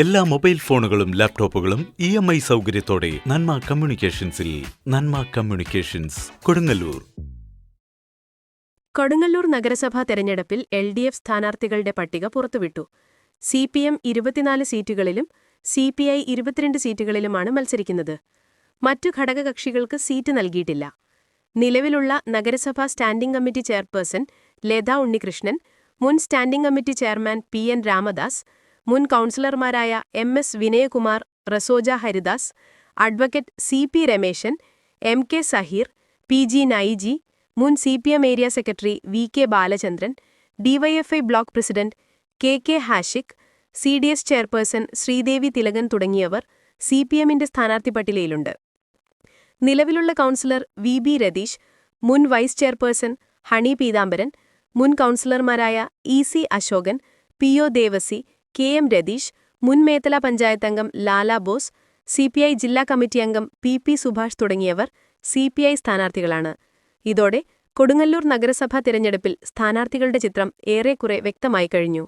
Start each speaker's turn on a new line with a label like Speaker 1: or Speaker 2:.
Speaker 1: എല്ലാ മൊബൈൽ ഫോണുകളും ലാപ്ടോപ്പുകളും ഇ എം ഐ സൗകര്യത്തോടെ നന്മ കമ്മ്യൂണിക്കേഷൻസിൽ നന്മ കമ്മ്യൂണിക്കേഷൻസ് കൊടുങ്ങല്ലൂർ.
Speaker 2: കൊടുങ്ങല്ലൂർ നഗരസഭാ തെരഞ്ഞെടുപ്പിൽ എൽ ഡി എഫ് സ്ഥാനാർത്ഥികളുടെ പട്ടിക പുറത്തുവിട്ടു. സി പി എം ഇരുപത്തിനാല് സീറ്റുകളിലും സി പി ഐ ഇരുപത്തിരണ്ട് സീറ്റുകളിലുമാണ് മത്സരിക്കുന്നത്. മറ്റു ഘടകകക്ഷികൾക്ക് സീറ്റ് നൽകിയിട്ടില്ല. നിലവിലുള്ള നഗരസഭാ standing committee chairperson Latha Unnikrishnan മുൻ standing committee chairman P N Ramadas മുൻ കൗൺസിലർമാരായ M S Vinayakumar Rasoja Haridas advocate C P Rameshan M K Saheer P G Naiji മുൻ C P M area secretary V K Balachandran DYFI block president K K Hashiq C D S chairperson Sreedevi Thilakan തുടങ്ങിയവർ C P എമ്മിന്റെ സ്ഥാനാർത്ഥി പട്ടികയിലുണ്ട്. നിലവിലുള്ള councillor V B Ratheesh മുൻ vice chairperson honey Peethambaran മുൻ കൗൺസിലർമാരായ E C Ashokan P O Devasy K M Ratheesh മുൻ മേത്തല പഞ്ചായത്ത് അംഗം Lala Bose CPI ജില്ലാ കമ്മിറ്റി അംഗം പി പി സുഭാഷ് തുടങ്ങിയവർ സിപിഐ സ്ഥാനാർത്ഥികളാണ്. ഇതോടെ കൊടുങ്ങല്ലൂർ നഗരസഭാ തിരഞ്ഞെടുപ്പിൽ സ്ഥാനാർത്ഥികളുടെ ചിത്രം ഏറെക്കുറെ വ്യക്തമായി കഴിഞ്ഞു.